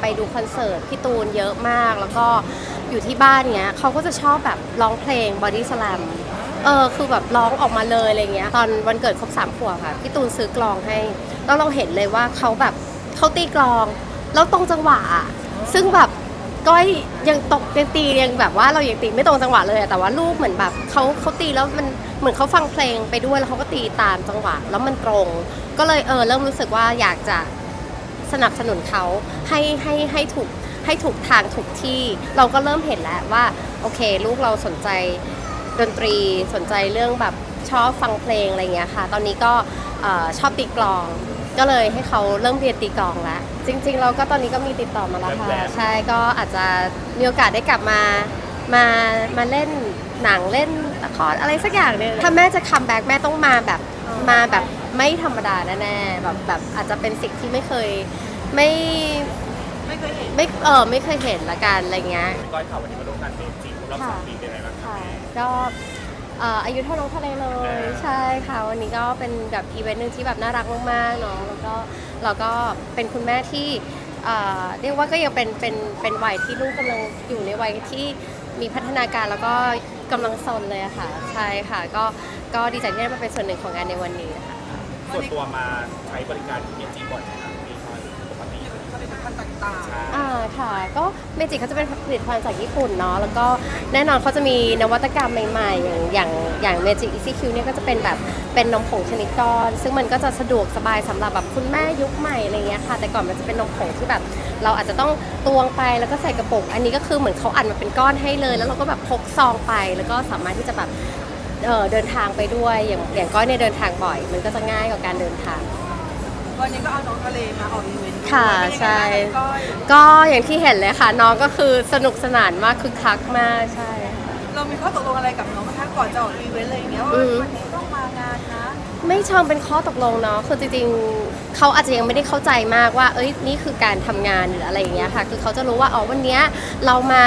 ไปดูคอนเสิร์ตพี่ตูนเยอะมาก แล้วก็อยู่ที่บ้านเนี้ยเขาก็จะชอบแบบร้องเพลงบอดี้ส a ลมเออคือแบบร้องออกมาเลยอะไรเงี้ยตอนวันเกิดครบสามขวบค่ะพี่ตูนซื้อกลองให้แล้วเราเห็นเลยว่าเขาแบบเขาตีกลอง แล้วตรงจังหวะอะซึ่งแบบก้อยยังตกยังตียังแบบว่าเรายังตีไม่ตรงจังหวะเลยอะแต่ว่าลูกเหมือนแบบเขาเขาตีแล้วมันเหมือนเขาฟังเพลงไปด้วยแล้วเขาก็ตีตามจังหวะ แล้วมันตรง ก็เลยเออเริ่มรู้สึกว่าอยากจะ สนับสนุนเขาให้ให้ให้ถูกให้ถูกทางถูกที่เราก็เริ่มเห็นแล้วว่าโอเค ลูกเราสนใจดนตรีสนใจเรื่องแบบชอบฟังเพลงอะไรเงี้ยค่ะ ตอนนี้ก็เอ่อชอบตีกลอง ก็เลยให้เขาเริ่มเรียนตีกลองแล้วจริงๆ เราก็ตอนนี้ก็มีติดต่อมาแล้วค่ะแบบๆใช่ก็อาจจะมีโอกาสได้กลับมามามาเล่นหนังเล่นละครอะไรสักอย่างหนึ่งถ้าแม่จะคัมแบ็กแม่ต้องมาแบบมาแบบ ไม่ธรรมดาแน่ๆแบบแบบอาจจะเป็นสิ่งที่ไม่เคยไม่ไม่เคยเห็นไม่เออไม่เคยเห็นละกันอะไรเงี้ยก้อยข่าววันนี้มาร่วมงานเมจิครบรอบสองปีเป็นไงบ้างครับค่ะก็เอ่ออายุเท่าน้องทะเลเลยใช่ค่ะวันนี้ก็เป็นแบบอีเวนต์หนึ่งที่แบบน่ารักมากๆเนาะแล้วก็เราก็เป็นคุณแม่ที่เอ่อเรียกว่าก็ยังเป็นเป็นเป็นวัยที่ลูกกำลังอยู่ในวัยที่มีพัฒนาการแล้วก็กำลังซนเลยอะค่ะ ใช่ค่ะ ก็ก็ดีใจที่ได้มาเป็นส่วนหนึ่งของงานในวันนี้นะคะ ส่วนตัวมาใช้บริการเมจิบ่อยไหมครับมีคอยปกติผลิตภัณฑ์ต่างใช่อ่าค่ะ ก็เมจิเขาจะเป็นผลิตภัณฑ์จากญี่ปุ่นเนาะแล้วก็แน่นอนเขาจะมีนวัตกรรมใหม่ๆ อย่างอย่างอย่างเมจิอีซี่คิวเนี่ยก็จะเป็นแบบเป็นนมผงชนิดก้อน ซึ่งมันก็จะสะดวกสบายสำหรับแบบคุณแม่ยุคใหม่อะไรเงี้ยค่ะ แต่ก่อนมันจะเป็นนมผงที่แบบ เราอาจจะต้องตวงไปแล้วก็ใส่กระปุกอันนี้ก็คือเหมือนเขาอัดมาเป็นก้อนให้เลย แล้วเราก็แบบพกซองไปแล้วก็สามารถที่จะแบบ เอ่อเดินทางไปด้วยอย่างอย่างก้อยเนี่ยเดินทางบ่อย มันก็จะง่ายกว่าการเดินทางๆวันนี้ก็เอาน้องทะเลมาออกอีเวนต์ด้วยค่ะเป็นยังไงใช่บ้างก้อยก็อย่างที่เห็นเลยค่ะ น้องก็คือสนุกสนานมากคึกคักมากใช่ค่ะเรามีข้อตกลงอะไรกับน้องไหมคะก่อนจะออกอีเวนต์อะไรอย่างเงี้ยว่าอืม วันนี้ต้องมางานนะ ไม่เชิงเป็นข้อตกลงเนาะคือจริงๆเขาอาจจะยังไม่ได้เข้าใจมากว่า เอ้ยนี่คือการทำงานหรืออะไรอย่างเงี้ยค่ะ คือเขาจะรู้ว่าอ๋อวันเนี้ยเรามา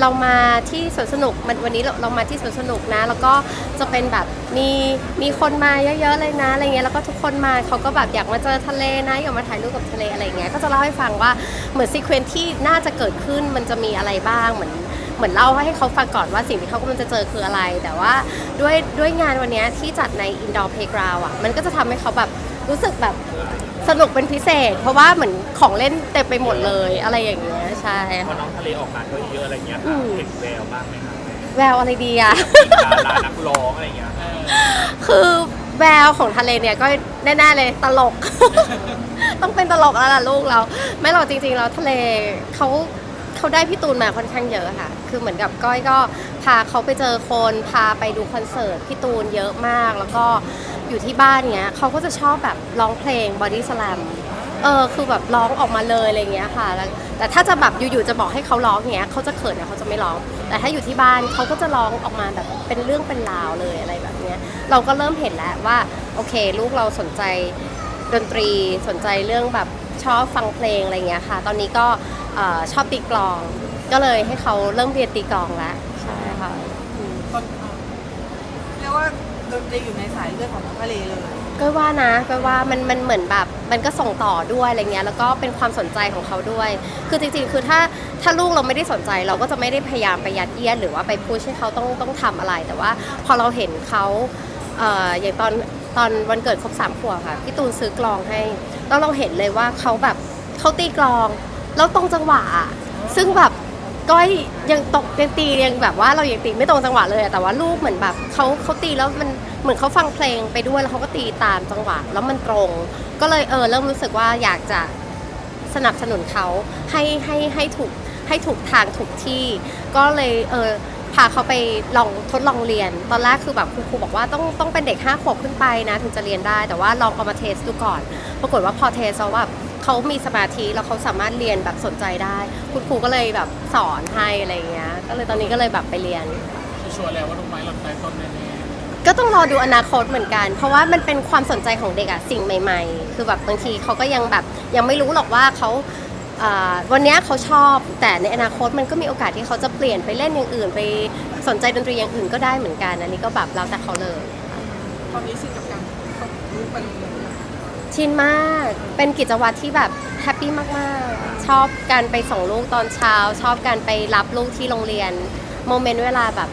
เรามาที่สวนสนุกมันวันนี้เราเรามาที่สวนสนุกนะ แล้วก็จะเป็นแบบมีมีคนมาเยอะๆเลยนะอะไรเงี้ยแล้วก็ทุกคนมาเขาก็แบบอยากมาเจอทะเลนะอยากมาถ่ายรูปกับทะเลอะไรเงี้ยก็จะเล่าให้ฟังว่าเหมือนซีเควนซ์ที่น่าจะเกิดขึ้นมันจะมีอะไรบ้างเหมือน เหมือนเล่าให้เขาฟังก่อนว่าสิ่งที่เขากำลังจะเจอคืออะไร แต่ว่าด้วยด้วยงานวันเนี้ยที่จัดใน indoor playground อะมันก็จะทำให้เขาแบบรู้สึกแบบสนุกเป็นพิเศษ เพราะว่าเหมือนของเล่นเต็มไปหมดเลยอะไรอย่างเงี้ยใช่พอค่ะ น้องทะเลออกงานก็เยอะอะไรเงี้ยอืค่ะมเห็นแววบ้างไหมครับแววอะไรดีอะ ดารานักร้องอะไรเงี้ยคือแววของทะเลเนี่ยก็แน่ๆเลยตลก ต้องเป็นตลกแล้วล่ะลูกเรา ไม่หรอกจริงๆแล้วทะเลเขา เขาได้พี่ตูนมาค่อนข้างเยอะค่ะ คือเหมือนกับก้อยก็พาเขาไปเจอคน พาไปดูคอนเสิร์ตพี่ตูนเยอะมาก แล้วก็อยู่ที่บ้านเนี้ยเขาก็จะชอบแบบร้องเพลงบอดี้ส a ลมเออคือแบบร้องออกมาเลยอะไรเงี้ยค่ะแล้วแต่ถ้าจะแบบอยู่ๆจะบอกให้เขาร้องเงี้ยเขาจะเขินนะเขาจะไม่ร้อง แต่ถ้าอยู่ที่บ้านเขาก็จะร้องออกมาแบบเป็นเรื่องเป็นราวเลยอะไรแบบเนี้ยเราก็เริ่มเห็นแล้วว่าโอเค ลูกเราสนใจดนตรีสนใจเรื่องแบบชอบฟังเพลงอะไรเงี้ยค่ะ ตอนนี้ก็ เอ่อชอบตีกลอง ก็เลยให้เขาเริ่มเรียนตีกลองแล้วใช่ค่ะอืมตอนเรียกว่าดนตรีอยู่ในสายเลือดของน้องทะเลเลยก็ว่านะก็ว่ามันมันเหมือนแบบมันก็ส่งต่อด้วยอะไรเงี้ยแล้วก็เป็นความสนใจของเขาด้วย คือจริงๆ คือถ้าถ้าลูกเราไม่ได้สนใจเราก็จะไม่ได้พยายามไปยัดเยียดหรือว่าไปพุชให้เขาต้องต้องทำอะไร แต่ว่าพอเราเห็นเขาเอ่ออย่างตอนตอนวันเกิดครบสามขวบค่ะพี่ตูนซื้อกลองให้แล้วเราเห็นเลยว่าเขาแบบเขาตีกลอง แล้วตรงจังหวะอะซึ่งแบบก้อยยังตกยังตียังแบบว่าเรายังตีไม่ตรงจังหวะเลยอะแต่ว่าลูกเหมือนแบบเขาเขาตีแล้วมันเหมือนเขาฟังเพลงไปด้วยแล้วเขาก็ตีตามจังหวะแล้วมันตรง ก็เลยเออเริ่มรู้สึกว่าอยากจะสนับสนุนเขาให้ให้ให้ถูกให้ถูกทางถูกที่ ก็เลยเออพาเขาไปลองทดลองเรียน ตอนแรกคือแบบคุณครูบอกว่าต้องต้องเป็นเด็กห้าขวบขึ้นไปนะถึงจะเรียนได้ แต่ว่าลองเอามาเทสดูก่อน ปรากฏว่าพอเทสแล้วแบบ เขามีสมาธิแล้วเขาสามารถเรียนแบบสนใจได้ คุณครูก็เลยแบบสอนให้อะไรอย่างเงี้ย ก็เลยตอนนี้ก็เลยแบบไปเรียน ชัวร์แล้วว่าลูกไม้หล่นใต้ต้นแน่ก็ต้องรอดูอนาคตเหมือนกัน เพราะว่ามันเป็นความสนใจของเด็กอะสิ่งใหม่ ๆ คือแบบบางทีเขาก็ยังแบบยังไม่รู้หรอกว่าเขาอ่าวันเนี้ยเขาชอบแต่ในอนาคตมันก็มีโอกาสที่เขาจะเปลี่ยนไปเล่นอย่างอื่น ไปสนใจดนตรีอย่างอื่นก็ได้เหมือนกัน อันนี้ก็แบบแล้วแต่เขาเลยตอนนี้ชินกับการตกลูกไปโรงเรียน ชินมาก เป็นกิจวัตรที่แบบแฮปปี้มากๆ ชอบการไปส่งลูกตอนเช้า ชอบการไปรับลูกที่โรงเรียน โมเมนต์เวลาแบบ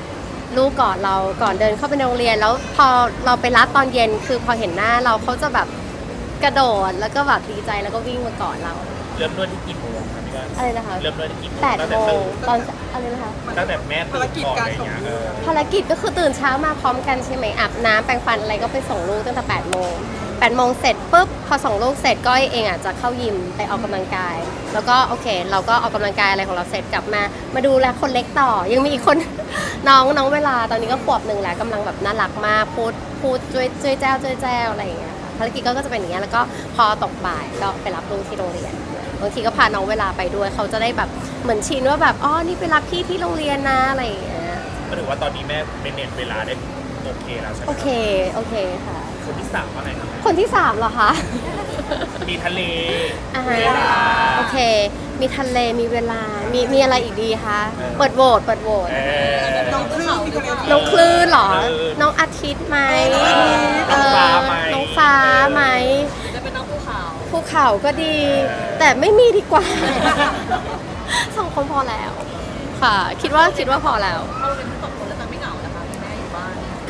ลูกกอดเราก่อนเดินเข้าไปในโรงเรียน แล้วพอเราไปรับตอนเย็นคือพอเห็นหน้าเราเขาจะแบบกระโดดแล้วก็แบบดีใจแล้วก็วิ่งมากอดเราเริ่มด้วยที่กี่โมงครับพี่ก้อยอะไรนะคะเริ่มด้วยที่กี่โมงแปดตั้งโมแต่งตื่นตอนอะไรนะคะตั้งแต่แม่ตื่นก่อนอะไรอย่างเงี้ยเออภารกิจก็คือตื่นเช้ามาพร้อมกันใช่ไหมอาบน้ำแปรงฟันอะไรก็ไปส่งลูกตั้งแต่8โมง 8โมงเสร็จปุ๊บพอส่งลูกเสร็จก้อยเองอะจะเข้ายิมไปออกกำลังกาย แล้วก็โอเค เราก็ออกกำลังกายอะไรของเราเสร็จกลับมา มาดูแลคนเล็กต่อ ยังมีอีกคนน้องน้องเวลาตอนนี้ก็ขวบหนึ่งแล้วกำลังแบบน่ารักมากพูดพูดจ้วยจ้วยแจ้วจ้วยแจ้วอะไรอย่างเงี้ยค่ะภารกิจก็จะเป็นอย่างเงี้ยแล้วก็พอตกบ่ายก็ไปรับลูกที่โรงเรียนบางทีก็พาน้องเวลาไปด้วย เขาจะได้แบบเหมือนชินว่าแบบอ๋อนี่ไปรับพี่ที่โรงเรียนนะอะไรอย่างเงี้ยก็ถือว่าตอนนี้แม่เป็นเน็ตเวลาได้โอเคแล้วใช่ไหมโอเคโอเคค่ะ คนที่สามว่าไงครับคนที่สามเหรอคะ มีทะเลอ่าฮะเวลา โอเค มีทะเล มีเวลา มีมีอะไรอีกดีคะ เออ เปิดโหวต เปิดโหวต เออ น้องคลื่นพี่คนนี้น้องคลื่นเหรอ เออน้องอาทิตย์ไหมน้องฟ้าไหมเออน้องฟ้าไหม จะเป็นน้องภูเขาภูเขาก็ดี แต่ไม่มีดีกว่า สองคนพอแล้ว ค่ะ คิดว่าคิดว่าพอแล้ว เขาเป็นทั้งสองคน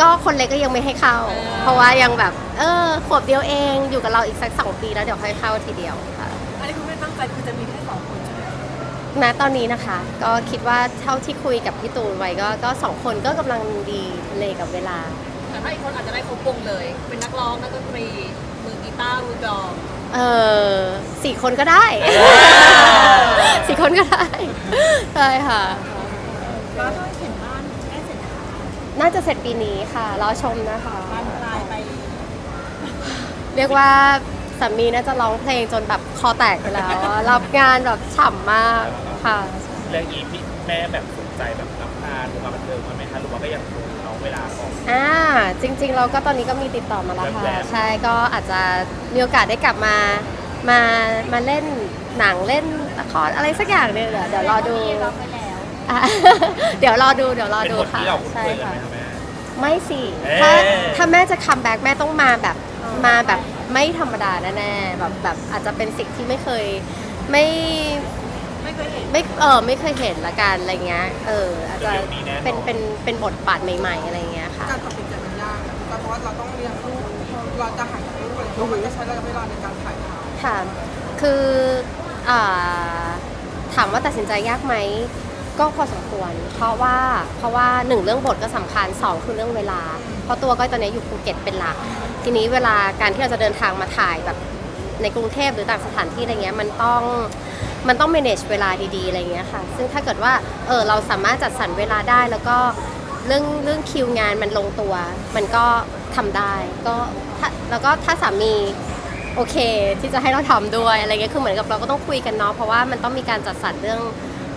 ก็คนเล็กก็ยังไม่ให้เข้าเออเพราะว่ายังแบบ เออขวบเดียวเองอยู่กับเราอีกสักสองปีแล้วเดี๋ยวค่อยเข้าทีเดียวค่ะอันนี้คุณไม่ตั้งใจคือจะมีแค่สองคนใช่ไหมณตอนนี้นะคะ ก็คิดว่าเท่าที่คุยกับพี่ตูนไว้ก็ก็สองคนก็กำลังดีเลยกับเวลา แต่ถ้าอีกคนอาจจะได้ครบวงเลย เป็นนักร้องนักดนตรีมือกีตาร์มือกลองเออสี่คนก็ได้ สี่คนก็ได้ใช่ค่ะ แล้วถ้าเห็นบ้านแค่เสร็จ นะคะน่าจะเสร็จปีนี้ค่ะรอชมนะคะ บ้านปลายไปเรียกว่าสามีน่าจะร้องเพลงจนแบบคอแตกไปแล้วอะรับงานแบบฉ่ำมากค่ะ เรื่องนี้พี่แม่แบบสนใจแบบรับงานวงการบันเทิงมาไหมคะหรือว่าก็ยังดูน้องเวลาของ อ่าจริงๆเราก็ตอนนี้ก็มีติดต่อมาแล้วค่ะแวบๆ ใช่ก็อาจจะมีโอกาสได้กลับมามามาเล่นหนังเล่นละครอะไรสักอย่างเนี่ยเดี๋ยวเดี๋ยวรอดู อะ เดี๋ยวรอดูเดี๋ยวรอเป็นดูบทค่ะที่เราคุ้นใช่เคยกันค่ะ ไหมคะแม่ ไม่สิเอ๊ะถ้าถ้าแม่จะคัมแบ็กแม่ต้องมาแบบมาแบบไม่ธรรมดาแน่ๆแบบแบบอาจจะเป็นสิ่งที่ไม่เคยไม่ไม่เคยเห็นไม่เออไม่เคยเห็นละกันอะไรเงี้ยเอออาจจะเร็วๆนี้แน่นอน เป็นเป็นเป็นบทบาทใหม่ ๆ อะไรเงี้ยค่ะ การตัดสินใจมันยากนะเพราะว่าเราต้องเลี้ยงลูกเราจะห่างจากลูกอะไรเพราะมันก็ใช้ระยะเวลาในการถ่ายทำค่ะ คืออ่าถามว่าตัดสินใจยากไหม ก็พอสมควร เพราะว่าเพราะว่าหนึ่งเรื่องบทก็สำคัญสองคือเรื่องเวลา เพราะตัวก้อยตอนนี้อยู่ภูเก็ตเป็นหลัก ทีนี้เวลาการที่เราจะเดินทางมาถ่ายแบบในกรุงเทพหรือต่างสถานที่อะไรเงี้ยมันต้องมันต้อง manage เวลาดีๆอะไรเงี้ยค่ะ ซึ่งถ้าเกิดว่าเออเราสามารถจัดสรรเวลาได้แล้วก็เรื่องเรื่องคิวงานมันลงตัว มันก็ทำได้ก็แล้วก็ถ้าสามีโอเคที่จะให้เราทำด้วยอะไรเงี้ยคือเหมือนกับเราก็ต้องคุยกันเนาะเพราะว่ามันต้องมีการจัดสรรเรื่อง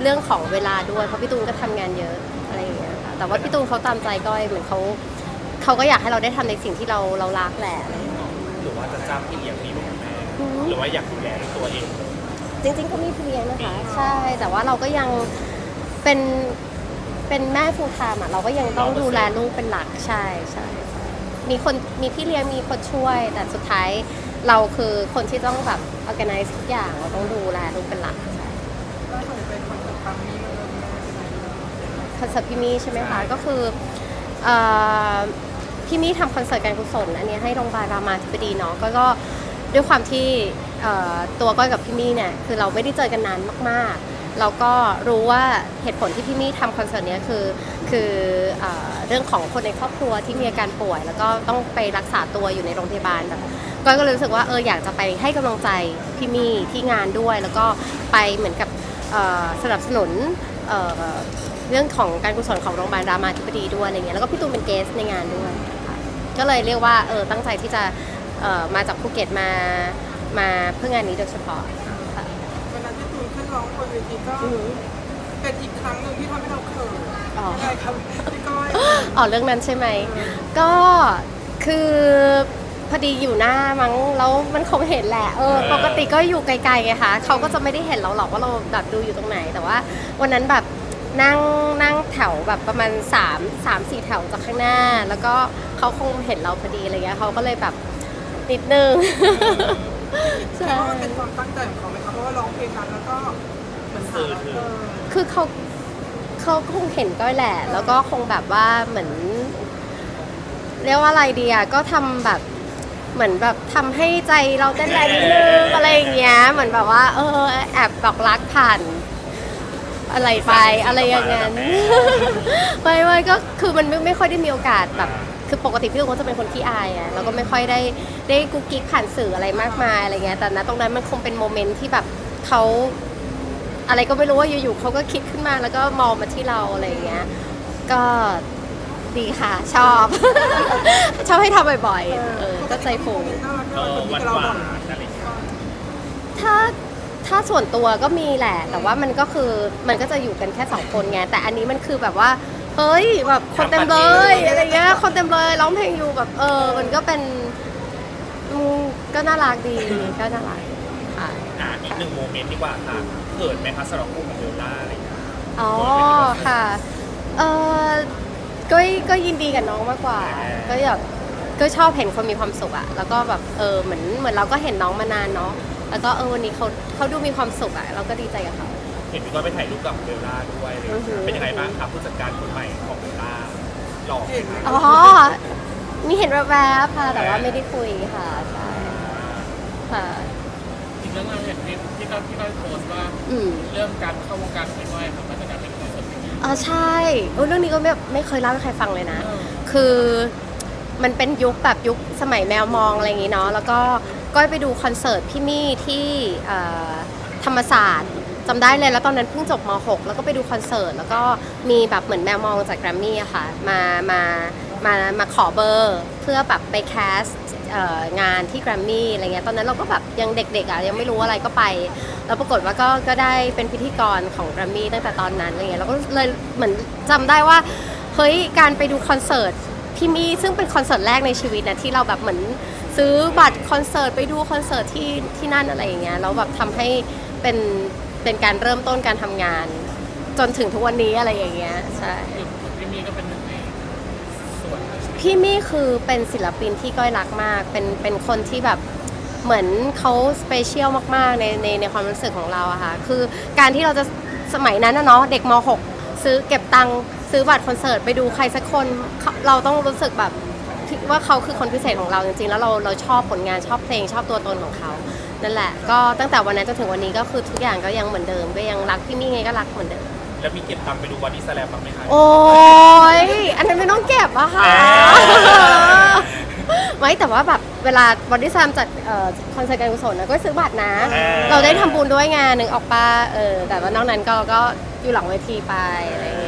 เรื่องของเวลาด้วย เพราะพี่ตูนก็ทำงานเยอะอะไรอย่างเงี้ยค่ะแต่ว่าพี่ตูนเขาตามใจก้อยเหมือนเขาเขาก็อยากให้เราได้ทำในสิ่งที่เราเรารักแหละอะไรอย่างเงี้ยหรือว่าจะจ้างพี่เลี้ยงดีกว่าแม่อืมหรือว่าอยากดูแลด้วยตัวเองเลยจริงๆก็มีพี่เลี้ยงนะคะใช่แต่ว่าเราก็ยังเป็นเป็นแม่ฟูลไทม์อะเราก็ยังต้องดูแลลูกเป็นหลักใช่ใช่ใช่มีคนมีพี่เลี้ยงมีคนช่วย แต่สุดท้ายเราคือคนที่ต้องแบบ organize ทุกอย่างเราต้องดูแลลูกเป็นหลักใช่ล่าสุดเป็น คอนเสิร์ตครั้งนี้มันเริ่มมาเป็นไงบ้างคอนเสิร์ตพี่มี่ใช่ไหมคะ ก็คือเอ่อพี่มี่ทำคอนเสิร์ตการกุศลอันนี้ให้โรงพยาบาลรามาธิบดีเนาะก็ก็ด้วยความที่เอ่อตัวก้อยกับพี่มี่เนี่ยคือเราไม่ได้เจอกันนานมากๆ เราก็รู้ว่าเหตุผลที่พี่มี่ทำคอนเสิร์ตเนี้ยคือคือเอ่อเรื่องของคนในครอบครัวที่มีอาการป่วย แล้วก็ต้องไปรักษาตัวอยู่ในโรงพยาบาลแบบก้อยก็เลยรู้สึกว่าเอออยากจะไปให้กำลังใจพี่มี่ที่งานด้วย แล้วก็ไปเหมือนกับเอ่อ สนับสนุนเอ่อเรื่องของการกุศลของโรงพยาบาลรามาธิบดีด้วยอะไรเงี้ยแล้วก็พี่ตูนเป็นเกสในงานด้วยค่ะก็เลยเรียกว่าเออตั้งใจที่จะเอ่อมาจากภูเก็ตมามาเพื่องานนี้โดยเฉพาะค่ะวันนั้นที่ตูนขึ้นร้องบนเวทีก็อือหือเป็นอีกครั้งหนึ่งที่ทำให้เราเขินอ๋อยังไงครับพี่ก้อยอ๋อเรื่องนั้นใช่ไหมก็คือ พอดีอยู่หน้ามั้งแล้วมันคงเห็นแหละเออปกติก็อยู่ไกลๆไงคะเขาก็จะไม่ได้เห็นเราหรอกว่าเราแบบดูอยู่ตรงไหน แต่ว่า วันนั้นแบบนั่งนั่งแถวแบบประมาณ3 3 4แถวจากข้างหน้า แล้วก็เขาคงเห็นเราพอดีอะไรเงี้ยเขาก็เลยแบบนิดนึงใช่ว่ามันเป็นความตั้งใจของเขาไหมคะเพราะว่าร้องเพลงนั้นแล้วก็เหมือนหาเออคือเขาเขาคงเห็นก้อยแหละ แล้วก็คงแบบว่าเหมือน เรียกว่าอะไรดีอะก็ทำแบบ เหมือนแบบทำให้ใจเราเต้นแรงนิดนึงอะไรอย่างเงี้ยเหมือนแบบว่า เออแอบบอกรักผ่านอะไรไปอะไรอย่างนั้นไม่ไม่ก็คือมันไม่ไม่ค่อยได้มีโอกาสแบบคือปกติพี่ลูกเขาจะเป็นคนขี้อายอะแล้วก็ไม่ค่อยได้ได้กุ๊กกิ๊กผ่านสื่ออะไรมากมายอะไรเงี้ยแต่ณตรงนั้นมันคงเป็นโมเมนต์ที่แบบเขาอะไรก็ไม่รู้ว่าอยู่ๆเขาก็คิดขึ้นมาแล้วก็มองมาที่เราอะไรเงี้ยก็ ดีค่ะ ชอบ ชอบให้ทำบ่อยๆเออก็ใจฟูน่ารักเอน่ารักอแบบหวานี้นกับเราหวาบ่อยนอะไรอย่างเงี้ยถ้าถ้าส่วนตัวก็มีแหละ แต่ว่ามันก็คือมันก็จะอยู่กันแค่สองคนไงแต่อันนี้มันคือแบบว่าเฮ้ยแบบคนเต็มเลยอะไรเงี้ยคนเต็มเลยร้องเพลงอยู่แบบเออ มันก็เป็นอืมก็น่ารักดีก็น่ารักค่ะ อ่าอีกหนึ่งโมเมนต์ดีกว่าค่ะเกิดไหมคะสำหรับคู่ของเบลล่าอะไรอย่างเงี้ย อ๋อค่ะ เออ ก็ก็ยินดีกับน้องมากกว่า ก็อยากก็ชอบเห็นคนมีความสุขอะแล้วก็แบบเออเหมือนเหมือนเราก็เห็นน้องมานานเนาะแล้วก็เออวันนี้เขาเขาดูมีความสุขอะเราก็ดีใจกับเขาเห็นพี่ก้อยไปถ่ายรูปกับเบลล่าด้วยอะไรอย่างเงี้ยเป็นยังไงบ้างครับผู้จัดการคนใหม่ของเบลล่าหล่อไหมคะอ๋อมีเห็นแวบๆค่ะแต่ว่าไม่ได้คุยค่ะใช่ค่ะอีกเรื่องเราเห็นที่ที่ก็ที่ก็โพสต์ว่าอืมเรื่องการเข้าวงการของพี่ก้อยครับมันจะ อ๋อใช่โอ้เรื่องนี้ก็ไม่ไม่เคยเล่าให้ใครฟังเลยนะ คือมันเป็นยุคแบบยุคสมัยแมวมองอะไรอย่างงี้เนาะแล้วก็ก้อยไปดูคอนเสิร์ตพี่มี่ที่เอ่อธรรมศาสตร์จำได้เลยแล้วตอนนั้นเพิ่งจบม .6 แล้วก็ไปดูคอนเสิร์ตแล้วก็มีแบบเหมือนแมวมองจากแกรมมี่อะค่ะมามามามาขอเบอร์ เพื่อแบบไปแคส เอ่องานที่แกรมมี่อะไรเงี้ยตอนนั้นเราก็แบบยังเด็กๆอะยังไม่รู้อะไรก็ไป แล้วปรากฏว่าก็ก็ได้เป็นพิธีกรของแกรมมี่ตั้งแต่ตอนนั้นอะไรเงี้ยเราก็เลยเหมือนจำได้ว่าเฮ้ยการไปดูคอนเสิร์ตพี่มี่ซึ่งเป็นคอนเสิร์ตแรกในชีวิตนะที่เราแบบเหมือนซื้อบัตรคอนเสิร์ตไปดูคอนเสิร์ตที่ที่นั่นอะไรอย่างเงี้ยแล้วแบบทำให้เป็นเป็นการเริ่มต้นการทำงาน จนถึงทุกวันนี้อะไรอย่างเงี้ยใช่ พี่มีก็เป็นหนึ่ง พี่มี่คือเป็นศิลปินที่ก้อยรักมาก เป็นเป็นคนที่แบบเหมือนเขาสเปเชียลมากๆในในในความรู้สึกของเราอะค่ะ คือการที่เราจะสมัยนั้นนะเนาะเด็กม .6 ซื้อเก็บตังค์ซื้อบัตรคอนเสิร์ตไปดูใครสักคนเขาเราต้องรู้สึกแบบว่าเขาคือคนพิเศษของเราจริงๆ แล้วเราเราชอบผลงานชอบเพลงชอบตัวตนของเขานั่นแหละ ก็ตั้งแต่วันนั้นจนถึงวันนี้ก็คือทุกอย่างก็ยังเหมือนเดิมก็ยังรักพี่มี่ไงก็รักเหมือนเดิม แล้วมีเก็บตังค์ไปดูบอดี้สแลมบ้างไหมคะ โอ้ย อันนั้นไม่ต้องเก็บอะค่ะอ่าไม่แต่ว่าแบบเวลาบอดี้ซามจัดเอ่อคอนเสิร์ตการกุศลนะก็ซื้อบัตรนะ อ่า เราได้ทำบุญด้วยงานหนึ่งออกป้าเออ แต่ว่านอกนั้นก็ก็อยู่หลังเวทีไปอะไรอย่างเงี้ย